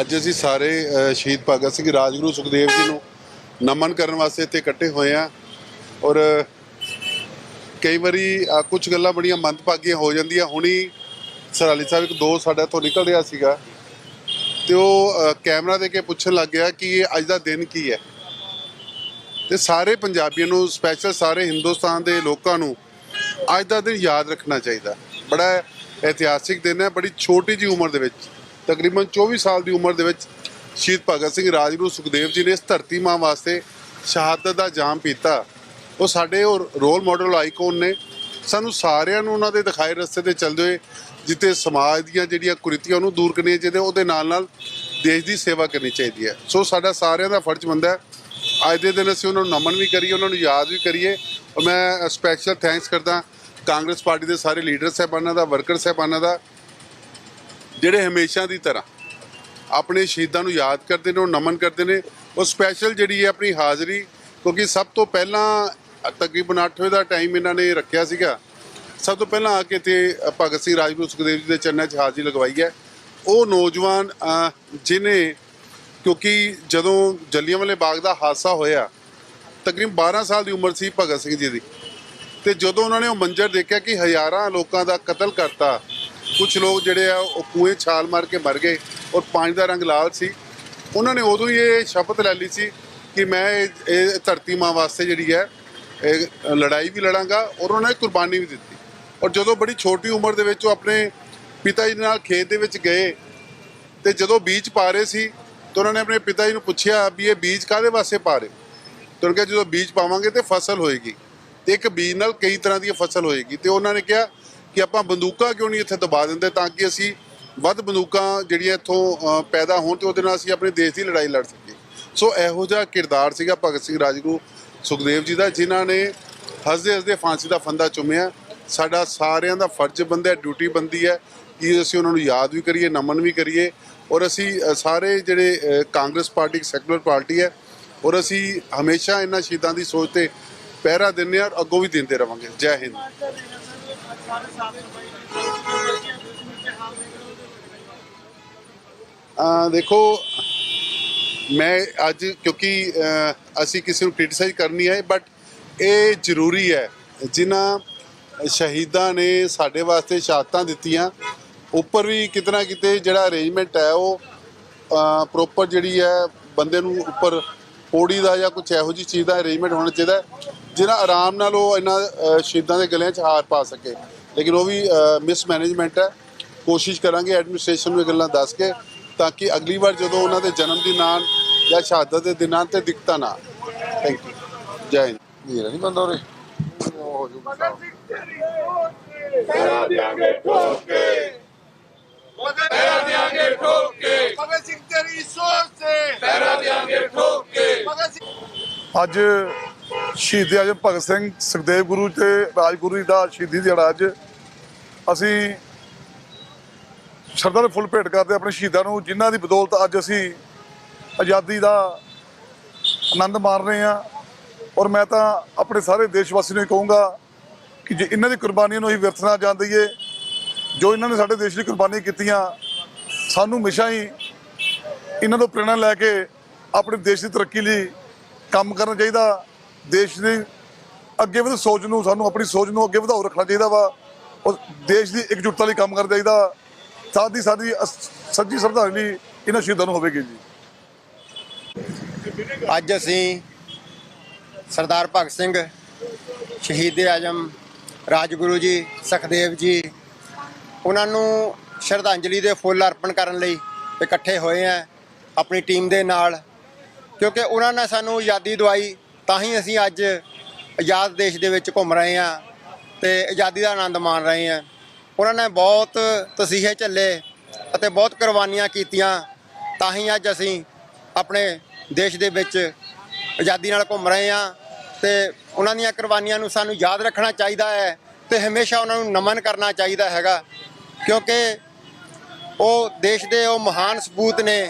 ਅੱਜ ਅਸੀਂ ਸਾਰੇ ਸ਼ਹੀਦ ਭਗਤ ਸਿੰਘ ਰਾਜਗੁਰੂ ਸੁਖਦੇਵ ਜੀ ਨੂੰ ਨਮਨ ਕਰਨ ਵਾਸਤੇ ਇੱਥੇ ਇਕੱਠੇ ਹੋਏ ਆ ਔਰ ਕਈ ਵਾਰੀ ਕੁਝ ਗੱਲਾਂ ਬੜੀਆਂ ਮੰਦਭਾਗੀਆਂ ਹੋ ਜਾਂਦੀਆਂ। ਹੁਣੀ ਸਰਾਲੀ ਸਾਹਿਬ ਇੱਕ ਦੋ ਸਾਡਾ ਤੋਂ ਨਿਕਲ ਰਿਹਾ ਸੀਗਾ ਤੇ ਉਹ ਕੈਮਰਾ ਦੇ ਕੇ ਪੁੱਛਣ ਲੱਗ ਗਿਆ ਕਿ ਇਹ ਅੱਜ ਦਾ ਦਿਨ ਕੀ ਹੈ। ਤੇ ਸਾਰੇ ਪੰਜਾਬੀਆਂ ਨੂੰ ਸਪੈਸ਼ਲ ਸਾਰੇ ਹਿੰਦੁਸਤਾਨ ਦੇ ਲੋਕਾਂ ਨੂੰ ਅੱਜ ਦਾ ਦਿਨ ਯਾਦ ਰੱਖਣਾ ਚਾਹੀਦਾ। ਬੜਾ ਇਤਿਹਾਸਿਕ ਦਿਨ ਹੈ, ਬੜੀ ਛੋਟੀ ਜੀ ਉਮਰ ਦੇ ਵਿੱਚ। ਤਕਰੀਬਨ 24 ਸਾਲ ਦੀ ਉਮਰ ਦੇ ਵਿੱਚ ਸ਼ਹੀਦ ਭਗਤ ਸਿੰਘ ਰਾਜਗੁਰੂ ਸੁਖਦੇਵ ਜੀ ਨੇ ਇਸ ਧਰਤੀ ਮਾਂ ਵਾਸਤੇ ਸ਼ਹਾਦਤ ਦਾ ਜਾਮ ਪੀਤਾ। ਉਹ ਸਾਡੇ ਉਹ ਰੋਲ ਮਾਡਲ ਆਈਕਨ ਨੇ। ਸਾਨੂੰ ਸਾਰਿਆਂ ਨੂੰ ਉਹਨਾਂ ਦੇ ਦਿਖਾਏ ਰਸਤੇ ਤੇ ਚੱਲਦੇ ਹੋਏ ਜਿੱਤੇ ਸਮਾਜ ਦੀਆਂ ਜਿਹੜੀਆਂ ਕੁਰੀਤੀਆਂ ਉਹਨੂੰ ਦੂਰ ਕਰਨੀਆਂ ਚਾਹੀਦੀਆਂ, ਉਹਦੇ ਨਾਲ ਨਾਲ ਦੇਸ਼ ਦੀ ਸੇਵਾ ਕਰਨੀ ਚਾਹੀਦੀ ਹੈ। ਸੋ ਸਾਡਾ ਸਾਰਿਆਂ ਦਾ ਫਰਜ਼ ਬਣਦਾ ਹੈ। ਅੱਜ ਦੇ ਦਿਨ ਅਸੀਂ ਉਹਨਾਂ ਨੂੰ ਨਮਨ ਵੀ ਕਰੀਏ, ਉਹਨਾਂ ਨੂੰ ਯਾਦ ਵੀ ਕਰੀਏ। ਔਰ ਮੈਂ ਸਪੈਸ਼ਲ ਥੈਂਕਸ ਕਰਦਾ ਕਾਂਗਰਸ ਪਾਰਟੀ ਦੇ ਸਾਰੇ ਲੀਡਰ ਸਾਹਿਬਾਨਾਂ ਦਾ ਵਰਕਰ ਸਾਹਿਬਾਨਾਂ ਦਾ ਜਿਹੜੇ ਹਮੇਸ਼ਾ ਦੀ ਤਰ੍ਹਾਂ ਆਪਣੇ ਸ਼ਹੀਦਾਂ ਨੂੰ ਯਾਦ ਕਰਦੇ ਨੇ ਉਹ ਨਮਨ ਕਰਦੇ ਨੇ ਉਹ ਸਪੈਸ਼ਲ ਜਿਹੜੀ ਹੈ ਆਪਣੀ ਹਾਜ਼ਰੀ ਕਿਉਂਕਿ ਸਭ ਤੋਂ ਪਹਿਲਾਂ ਤਕਰੀਬਨ 8 ਵਜੇ ਦਾ ਟਾਈਮ ਇਹਨਾਂ ਨੇ ਰੱਖਿਆ ਸੀਗਾ। ਸਭ ਤੋਂ ਪਹਿਲਾਂ ਆ ਕੇ ਤੇ ਭਗਤ ਸਿੰਘ ਰਾਜਗੁਰੂ ਸੁਖਦੇਵ ਜੀ ਦੇ ਚਰਨਾਂ 'ਚ ਹਾਜ਼ਰੀ ਲਗਵਾਈ ਹੈ। ਉਹ ਨੌਜਵਾਨ ਅਹ, ਜਿਨੇ ਕਿਉਂਕਿ ਜਦੋਂ ਜੱਲੀਆਂਵਾਲੇ ਬਾਗ ਦਾ ਹਾਦਸਾ ਹੋਇਆ ਤਕਰੀਬਨ 12 ਸਾਲ ਦੀ ਉਮਰ ਸੀ ਭਗਤ ਸਿੰਘ ਜੀ ਦੀ ਤੇ ਜਦੋਂ ਉਹਨਾਂ ਨੇ ਉਹ ਮੰਜ਼ਰ ਦੇਖਿਆ ਕਿ ਹਜ਼ਾਰਾਂ ਲੋਕਾਂ ਦਾ ਕਤਲ ਕਰਤਾ ਕੁਝ ਲੋਕ ਜਿਹੜੇ ਆ, ਉਹ ਕੂਏ ਛਾਲ ਮਾਰ ਕੇ ਮਰ ਗਏ ਔਰ ਪਾਣੀ ਦਾ ਰੰਗ ਲਾਲ ਸੀ। ਉਹਨਾਂ ਨੇ ਉਦੋਂ ਹੀ ਇਹ ਸ਼ਪਥ ਲੈ ਲਈ ਸੀ ਕਿ ਮੈਂ ਇਹ- ਇਹ ਧਰਤੀ ਮਾਂ ਵਾਸਤੇ ਜਿਹੜੀ ਹੈ, ਇਹ ਲੜਾਈ ਵੀ ਲੜਾਂਗਾ ਔਰ ਉਹਨਾਂ ਨੇ ਕੁਰਬਾਨੀ ਵੀ ਦਿੱਤੀ। ਔਰ ਜਦੋਂ ਬੜੀ ਛੋਟੀ ਉਮਰ ਦੇ ਵਿੱਚ ਉਹ ਆਪਣੇ ਪਿਤਾ ਜੀ ਨਾਲ ਖੇਤ ਦੇ ਵਿੱਚ ਗਏ ਤੇ ਜਦੋਂ ਬੀਜ ਪਾ ਰਹੇ ਸੀ ਤਾਂ ਉਹਨਾਂ ਨੇ ਆਪਣੇ ਪਿਤਾ ਜੀ ਨੂੰ ਪੁੱਛਿਆ ਵੀ ਇਹ ਬੀਜ ਕਾਹਦੇ ਵਾਸਤੇ ਪਾ ਰਹੇ? ਤੇ ਉਹਨਾਂ ਕਿਹਾ ਜਦੋਂ ਬੀਜ ਪਾਵਾਂਗੇ ਤੇ ਫਸਲ ਹੋਏਗੀ। ਤੇ ਇੱਕ ਬੀਜ ਨਾਲ ਕਈ ਤਰ੍ਹਾਂ ਦੀ ਫਸਲ ਹੋਏਗੀ। ਤੇ ਉਹਨਾਂ ਨੇ ਕਿਹਾ ਕਿ ਆਪਾਂ ਬੰਦੂਕਾਂ ਕਿਉਂ ਨਹੀਂ ਇੱਥੇ ਦਬਾ ਦਿੰਦੇ ਤਾਂ ਕਿ ਅਸੀਂ ਵੱਧ ਬੰਦੂਕਾਂ ਜਿਹੜੀਆਂ ਇੱਥੋਂ ਪੈਦਾ ਹੋਣ ਤੇ ਉਹਦੇ ਨਾਲ ਅਸੀਂ ਆਪਣੇ ਦੇਸ਼ ਦੀ ਲੜਾਈ ਲੜ ਸਕੀਏ। ਸੋ ਇਹੋ ਜਿਹਾ ਕਿਰਦਾਰ ਸੀਗਾ ਭਗਤ ਸਿੰਘ ਰਾਜਗੁਰੂ ਸੁਖਦੇਵ ਜੀ ਦਾ, ਜਿਨ੍ਹਾਂ ਨੇ ਹੱਸਦੇ ਹੱਸਦੇ ਫਾਂਸੀ ਦਾ ਫੰਦਾ ਚੁੰਮਿਆ। ਸਾਡਾ ਸਾਰਿਆਂ ਦਾ ਫਰਜ਼ ਬੰਦਾ ਡਿਊਟੀ ਬੰਦੀ ਹੈ। ਕਿ ਅਸੀਂ ਉਹਨਾਂ ਨੂੰ ਯਾਦ ਵੀ ਕਰੀਏ, ਨਮਨ ਵੀ ਕਰੀਏ। ਔਰ ਅਸੀਂ ਸਾਰੇ ਜਿਹੜੇ ਕਾਂਗਰਸ ਪਾਰਟੀ ਇੱਕ ਸੈਕੂਲਰ ਪਾਰਟੀ ਹੈ, ਔਰ ਅਸੀਂ ਹਮੇਸ਼ਾ ਇਹਨਾਂ ਸ਼ਹੀਦਾਂ ਦੀ ਸੋਚ ਤੇ ਪਹਿਰਾ ਦਿੰਦੇ ਹਾਂ ਔਰ ਅੱਗੋਂ ਵੀ ਦਿੰਦੇ ਰਵਾਂਗੇ। ਜੈ ਹਿੰਦ। ਅ, ਦੇਖੋ ਮੈਂ ਅੱਜ ਕਿਉਂਕਿ ਅਸੀਂ ਕਿਸੇ ਨੂੰ ਕ੍ਰਿਟਿਸਾਈਜ਼ ਕਰਨੀ ਹੈ ਬਟ ਇਹ ਜ਼ਰੂਰੀ ਹੈ। ਜਿਨ੍ਹਾਂ ਸ਼ਹੀਦਾਂ ਨੇ ਸਾਡੇ ਵਾਸਤੇ ਸ਼ਹਾਦਤਾਂ ਦਿੱਤੀਆਂ ਉੱਪਰ ਵੀ ਕਿਤਨਾ ਕਿਤੇ ਜਿਹੜਾ ਅਰੇਂਜਮੈਂਟ ਹੈ ਉਹ ਪ੍ਰੋਪਰ ਜਿਹੜੀ ਹੈ ਬੰਦੇ ਨੂੰ ਉੱਪਰ ਪੌੜੀ ਦਾ ਜਾਂ ਕੁਝ ਇਹੋ ਜਿਹੀ ਚੀਜ਼ ਦਾ ਅਰੇਂਜਮੈਂਟ ਹੋਣਾ ਚਾਹੀਦਾ ਹੈ, ਜਿਹਨਾਂ ਆਰਾਮ ਨਾਲ ਉਹ ਇਹਨਾਂ ਸ਼ਹੀਦਾਂ ਦੇ ਗਲਿਆਂ 'ਚ ਹਾਰ ਪਾ ਸਕੇ। ਲੇਕਿਨ ਉਹ ਵੀ ਮਿਸਮੈਨੇਜਮੈਂਟ ਹੈ। ਕੋਸ਼ਿਸ਼ ਕਰਾਂਗੇ ਐਡਮਿਨਿਸਟ੍ਰੇਸ਼ਨ ਨੂੰ ਇਹ ਗੱਲਾਂ ਦੱਸ ਕੇ ਤਾਂ ਕਿ ਅਗਲੀ ਵਾਰ ਜਦੋਂ ਉਹਨਾਂ ਦੇ ਜਨਮ ਦਿਨਾਂ ਜਾਂ ਸ਼ਹਾਦਤ ਦੇ ਦਿਨਾਂ ਤੇ ਦਿੱਕਤਾਂ ਨਾ ਥੈਂਕ ਯੂ ਜੈ ਹਿੰਦ। ਵੀਰ ਨਹੀਂ ਬੰਦਾ ਉਰੇ? ਪੈਰਾ ਦਿਆਂਗੇ ਠੋਕ। ਕੇ ਪੈਰਾ ਦਿਆਂਗੇ ਠੋਕ। ਕੇ ਭਗਤ ਸਿੰਘ ਤੇਰੀ ਸੋਚ ਸੇ ਪੈਰਾ ਦਿਆਂਗੇ ਠੋਕ। ਕੇ ਭਗਤ ਸਿੰਘ ਅੱਜ ਸ਼ਹੀਦ ਆਜਮ ਭਗਤ ਸਿੰਘ ਸੁਖਦੇਵ ਗੁਰੂ ਤੇ ਰਾਜਗੁਰੂ ਜੀ ਦਾ ਸ਼ਹੀਦੀ ਦਿਹਾੜਾ ਅੱਜ। ਅਸੀਂ ਸ਼ਰਧਾ ਦੇ ਫੁੱਲ ਭੇਟ ਕਰਦੇ ਆਪਣੇ ਸ਼ਹੀਦਾਂ ਨੂੰ, ਜਿਨ੍ਹਾਂ ਦੀ ਬਦੌਲਤ ਅੱਜ ਅਸੀਂ ਆਜ਼ਾਦੀ ਦਾ ਆਨੰਦ ਮਾਣ ਰਹੇ ਹਾਂ। ਔਰ ਮੈਂ ਤਾਂ ਆਪਣੇ ਸਾਰੇ ਦੇਸ਼ ਵਾਸੀਆਂ ਨੂੰ ਇਹ ਕਹੂੰਗਾ ਕਿ ਜੇ ਇਹਨਾਂ ਦੀ ਕੁਰਬਾਨੀਆਂ ਨੂੰ ਅਸੀਂ ਵਿਅਰਥ ਨਾ ਜਾਣ ਦਈਏ, ਜੋ ਇਹਨਾਂ ਨੇ ਸਾਡੇ ਦੇਸ਼ ਲਈ ਕੁਰਬਾਨੀ ਕੀਤੀਆਂ, ਸਾਨੂੰ ਹਮੇਸ਼ਾ ਹੀ ਇਹਨਾਂ ਤੋਂ ਪ੍ਰੇਰਣਾ ਲੈ ਕੇ ਆਪਣੇ ਦੇਸ਼ ਦੀ ਤਰੱਕੀ ਲਈ ਕੰਮ ਕਰਨਾ ਚਾਹੀਦਾ। ਦੇਸ਼ ਦੀ ਅੱਗੇ ਵਧ ਸੋਚ ਨੂੰ, ਸਾਨੂੰ ਆਪਣੀ ਸੋਚ ਨੂੰ ਅੱਗੇ ਵਧਾਓ ਰੱਖਣਾ ਚਾਹੀਦਾ ਵਾ। ਔਰ ਦੇਸ਼ ਦੀ ਇਕਜੁੱਟਤਾ ਲਈ ਕੰਮ ਕਰਨਾ ਚਾਹੀਦਾ। ਸਾਥ ਹੀ ਸਾਡੀ ਅਸ- ਸੱਚੀ ਸ਼ਰਧਾਂਜਲੀ ਇਹਨਾਂ ਸ਼ਹੀਦਾਂ ਨੂੰ ਹੋਵੇਗੀ ਜੀ। ਅੱਜ ਅਸੀਂ ਸਰਦਾਰ ਭਗਤ ਸਿੰਘ, ਸ਼ਹੀਦ ਆਜਮ, ਰਾਜਗੁਰੂ ਜੀ, ਸੁਖਦੇਵ ਜੀ, ਉਹਨਾਂ ਨੂੰ ਸ਼ਰਧਾਂਜਲੀ ਦੇ ਫੁੱਲ ਅਰਪਣ ਕਰਨ ਲਈ ਇਕੱਠੇ ਹੋਏ ਆ, ਆਪਣੀ ਟੀਮ ਦੇ ਨਾਲ। ਕਿਉਂਕਿ ਉਹਨਾਂ ਨੇ ਸਾਨੂੰ ਆਜ਼ਾਦੀ ਦਵਾਈ ਤਾਂ ਹੀ ਅਸੀਂ ਅੱਜ ਆਜ਼ਾਦ ਦੇਸ਼ ਦੇ ਵਿੱਚ ਘੁੰਮ ਰਹੇ ਹਾਂ ਤੇ ਆਜ਼ਾਦੀ ਦਾ ਆਨੰਦ ਮਾਣ ਰਹੇ ਹਾਂ। ਉਹਨਾਂ ਨੇ ਬਹੁਤ ਤਸੀਹੇ ਝੱਲੇ ਅਤੇ ਬਹੁਤ ਕੁਰਬਾਨੀਆਂ ਕੀਤੀਆਂ। ਤਾਂ ਹੀ ਅੱਜ ਅਸੀਂ ਆਪਣੇ ਦੇਸ਼ ਦੇ ਵਿੱਚ ਆਜ਼ਾਦੀ ਨਾਲ ਘੁੰਮ ਰਹੇ ਹਾਂ ਤੇ ਉਹਨਾਂ ਦੀਆਂ ਕੁਰਬਾਨੀਆਂ ਨੂੰ ਸਾਨੂੰ ਯਾਦ ਰੱਖਣਾ ਚਾਹੀਦਾ ਹੈ ਤੇ ਹਮੇਸ਼ਾ ਉਹਨਾਂ ਨੂੰ ਨਮਨ ਕਰਨਾ ਚਾਹੀਦਾ ਹੈਗਾ। ਕਿਉਂਕਿ ਉਹ ਦੇਸ਼ ਦੇ ਉਹ ਮਹਾਨ ਸਪੂਤ ਨੇ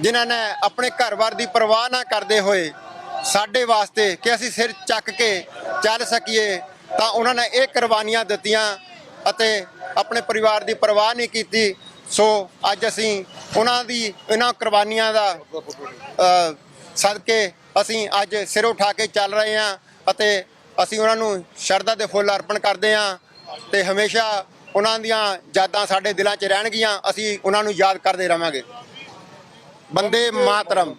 ਜਿਨ੍ਹਾਂ ਨੇ ਆਪਣੇ ਘਰ-ਬਾਰ ਦੀ ਪਰਵਾਹ ਨਾ ਕਰਦੇ ਹੋਏ ਸਾਡੇ ਵਾਸਤੇ ਕਿ ਅਸੀਂ ਸਿਰ ਚੱਕ ਕੇ ਚੱਲ ਸਕੀਏ, ਤਾਂ ਉਹਨਾਂ ਨੇ ਇਹ ਕੁਰਬਾਨੀਆਂ ਦਿੱਤੀਆਂ ਅਤੇ ਆਪਣੇ ਪਰਿਵਾਰ ਦੀ ਪਰਵਾਹ ਨਹੀਂ ਕੀਤੀ। ਸੋ ਅੱਜ ਅਸੀਂ ਉਹਨਾਂ ਦੀ, ਇਹਨਾਂ ਕੁਰਬਾਨੀਆਂ ਦਾ ਸਦਕੇ ਅਸੀਂ ਅੱਜ ਸਿਰ ਉਠਾ ਕੇ ਚੱਲ ਰਹੇ ਹਾਂ ਅਤੇ ਅਸੀਂ ਉਹਨਾਂ ਨੂੰ ਸ਼ਰਧਾ ਦੇ ਫੁੱਲ ਅਰਪਣ ਕਰਦੇ ਹਾਂ ਤੇ ਹਮੇਸ਼ਾ ਉਹਨਾਂ ਦੀਆਂ ਯਾਦਾਂ ਸਾਡੇ ਦਿਲਾਂ 'ਚ ਰਹਿਣਗੀਆਂ, ਅਸੀਂ ਉਹਨਾਂ ਨੂੰ ਯਾਦ ਕਰਦੇ ਰਵਾਂਗੇ। ਬੰਦੇ ਮਾਤਰਮ।